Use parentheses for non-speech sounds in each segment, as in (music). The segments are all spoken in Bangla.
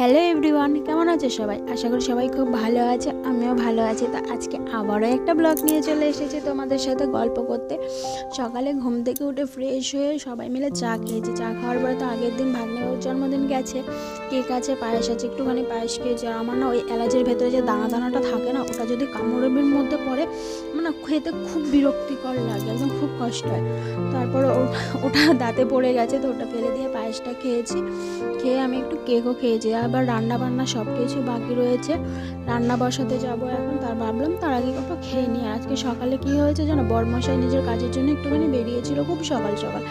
হ্যালো এভরিওয়ান, কেমন আছে সবাই? আশা করি সবাই খুব ভালো আছে, আমিও ভালো আছি। তো আজকে আবারও একটা ব্লগ নিয়ে চলে এসেছি তোমাদের সাথে গল্প করতে। সকালে ঘুম থেকে উঠে ফ্রেশ হয়ে সবাই মিলে চা খেয়েছি। চা খাওয়ার পরে তো আগের দিন ভাগ্নেবাবুর জন্মদিন গেছে, কেক আছে, পায়েস আছে, একটুখানি পায়েস খেয়েছি। আর আমার না ওই এলাচের ভেতরে যে দানা দানাটা থাকে না, ওটা যদি কামড়ের মধ্যে পড়ে মানে খেতে খুব বিরক্তিকর লাগে, একদম খুব কষ্ট হয়। তারপর (laughs) ওটা দাঁতে পড়ে গেছে, তো ওটা ফেলে দিয়ে পায়েসটা খেয়েছি। খেয়ে আমি একটু কেকও খেয়েছি, আবার রান্না বান্না সব কিছু বাকি রয়েছে। রান্না বসাতে যাব এখন তার ভাবলাম তার আগে একটু খেয়ে নিই। আজকে সকালে কি হয়েছে জানো, বর্মশাই নিজের কাজের জন্য একটুখানি বেরিয়েছিল খুব সকাল সকাল।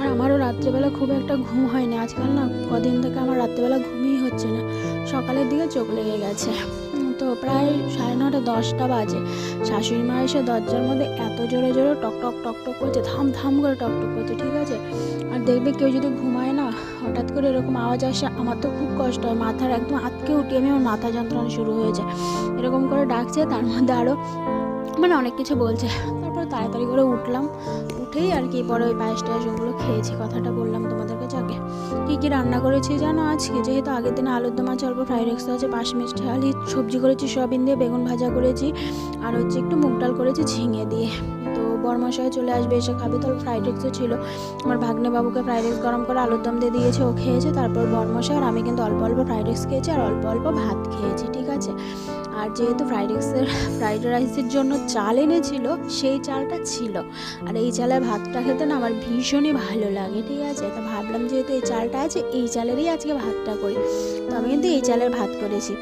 আর আমারও রাত্রেবেলা খুব একটা ঘুম হয়নি, আজকাল না কদিন থেকে আমার রাত্রেবেলা ঘুমই হচ্ছে না। সকালের দিকে চোখ লেগে গেছে। তো প্রায় সাড়ে নটা দশটা বাজে। শাশুড়ি মা এসে দরজার মধ্যে এত জোরে জোরে টক টক টক টক করছে থাম থাম করে টক টক করছে, ঠিক আছে? আর দেখবে কেউ যদি ঘুমায় না, হঠাৎ করে এরকম আওয়াজ আসে, আমার তো খুব কষ্ট হয়, মাথার একদম আতকে উঠি আমি আমার মাথা যন্ত্রণা শুরু হয়ে যায়। এরকম করে ডাকছে, তার মধ্যে আরও মানে অনেক কিছু বলছে। তারপর তাড়াতাড়ি করে উঠলাম, উঠেই আর কি পরে ওই পায়েস টায়েস ওগুলো খেয়েছি, কথাটা বললাম তোমাদের কাছে আগে। কী রান্না করেছি জানো আজকে? যেহেতু আগের দিনে আলুর দম আছে, অল্প ফ্রাইড রাইস আছে, পাঁচ মিষ্টি আলি সবজি করেছি, সয়াবিন দিয়ে বেগুন ভাজা করেছি, আর হচ্ছে একটু মুগ ডাল করেছি, ঝিঙে দিয়ে। তো বরমাসায় চলে আসবে, এসে খাবে। তো ফ্রাইড রাইসও ছিল। আমার ভাগ্নে বাবুকে ফ্রাইড রাইস গরম করে আলুর দম দিয়ে দিয়েছে, ও খেয়েছে। তারপর বরমশাই আর আমি কিন্তু অল্প অল্প ফ্রাইড রাইস খেয়েছি আর অল্প অল্প ভাত খেয়েছি, ঠিক আছে? আর যেহেতু ফ্রাইড রাইসের ফ্রাইড রাইসের জন্য চাল এনেছিল, সেই চালটা ছিল। আর এই চালের ভাতটা খেতে না আমার ভীষণই ভালো লাগে, ঠিক আছে? তা ভাবলাম যেহেতু এই চালটা আছে, এই চালেরই আজকে ভাতটা করি। তো আমি কিন্তু এই চালের ভাত করেছি।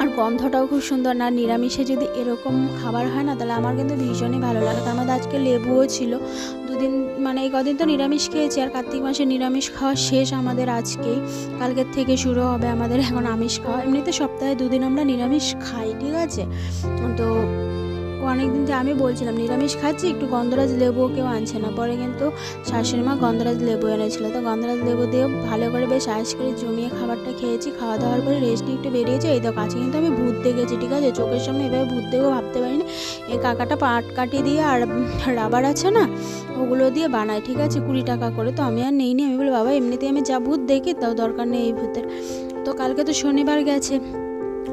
আর গন্ধটাও খুব সুন্দর না, নিরামিষে যদি এরকম খাবার হয় না, তাহলে আমার কিন্তু ভীষণই ভালো লাগে। তার মধ্যে আজকে লেবুও ছিল। দুদিন মানে এই কদিন তো নিরামিষ খেয়েছি, আর কার্তিক মাসে নিরামিষ খাওয়া শেষ আমাদের আজকেই। কালকের থেকে শুরু হবে আমাদের এখন আমিষ খাওয়া। এমনিতে সপ্তাহে দুদিন আমরা নিরামিষ খাই, ঠিক আছে? তো অনেকদিন থেকে আমি বলছিলাম, নিরামিষ খাচ্ছি, একটু গন্ধরাজ লেবু কেউ আনছে না। পরে কিন্তু শাশুড়ি মা গন্ধরাজ লেবু এনেছিল। তো গন্ধরাজ লেবু দিয়ে ভালো করে বেশ আইস করে জমিয়ে খাবারটা খেয়েছি। খাওয়া দাওয়ার পরে রেস্ট একটু বেরিয়েছে। এই দেখো, আজকে কিন্তু আমি ভূত দেখেছি, ঠিক আছে? চোখের সামনে এভাবে ভূত দেখেও ভাবতে পারিনি। এই কাকাটা পাট কাটি দিয়ে আর রাবার আছে না, ওগুলো দিয়ে বানায়, ঠিক আছে? কুড়ি টাকা করে। তো আমি আর নেই নি আমি বলি, বাবা, এমনিতেই আমি যা ভূত দেখি, তাও দরকার নেই এই ভূতের। তো কালকে তো শনিবার গেছে।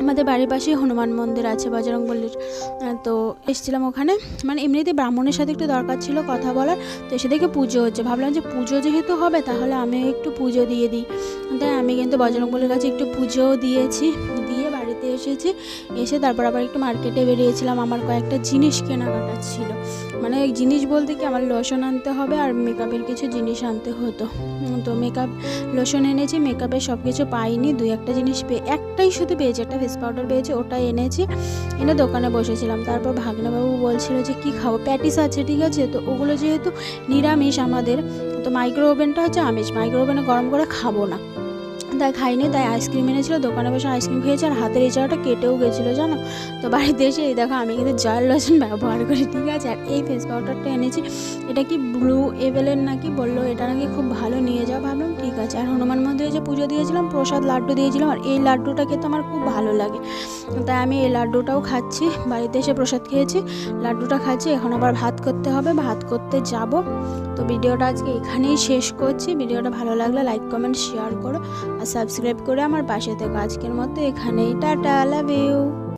আমাদের বাড়ির পাশেই হনুমান মন্দির আছে, বজরং বল্লির তো এসেছিলাম ওখানে। মানে এমনিতে ব্রাহ্মণের সাথে একটু দরকার ছিল কথা বলার, তো এসে দেখে পুজো হচ্ছে। ভাবলাম যে পুজো যেহেতু হবে, তাহলে আমি একটু পুজো দিয়ে দিই। তাই আমি কিন্তু বজরং বল্লির কাছে একটু পুজোও দিয়েছি। এসেছি। এসে তারপর আবার একটু মার্কেটে বেরিয়েছিলাম। আমার কয়েকটা জিনিস কেনাকাটা ছিল। মানে জিনিস বলতে কি আমার লোশন আনতে হবে আর মেকআপের কিছু জিনিস আনতে হতো। তো মেকআপ লোশন এনেছি মেকআপের সব কিছু পাইনি। দুই একটা জিনিস পেয়ে একটাই শুধু পেয়েছি, একটা ফেস পাউডার পেয়েছি ওটাই এনেছি। এনে দোকানে বসেছিলাম। তারপর ভাগ্নেবাবু বলছিল যে, কি খাব? প্যাটিস আছে, ঠিক আছে? তো ওগুলো যেহেতু নিরামিষ আমাদের, তো মাইক্রো ওভেনটা হচ্ছে আমিষ। মাইক্রো ওভেনে গরম করে খাব না। তাই খাইনি, তাই আইসক্রিম এনেছিল, দোকানে বসে আইসক্রিম খেয়েছে আর হাতের এই জায়গাটা কেটেও গেছিল, জানো? তো বাড়িতে এসে এই দেখো, আমি কিন্তু জয়েল লোশন ব্যবহার করি, ঠিক আছে? আর এই ফেস পাউডারটা এনেছি, এটা কি ব্লু এভেলের নাকি বলল? এটা নাকি খুব ভালো নিয়ে যাও আছে। আর হনুমান মন্দিরে যে পুজো দিয়েছিলাম, প্রসাদ লাড্ডু দিয়েছিলাম, আর এই লাড্ডুটা খেতে আমার খুব ভালো লাগে। তাই আমি এই লাড্ডুটাও খাচ্ছি, বাড়িতে এসে প্রসাদ খেয়েছি, লাড্ডুটা খাচ্ছি। এখন আবার ভাত করতে হবে, ভাত করতে যাব। তো ভিডিওটা আজকে এখানেই শেষ করছি। ভিডিওটা ভালো লাগলে লাইক, কমেন্ট, শেয়ার করো, আর সাবস্ক্রাইব করে আমার পাশে থেকে। আজকের মতো এখানেই, টাটা লাভ ইউ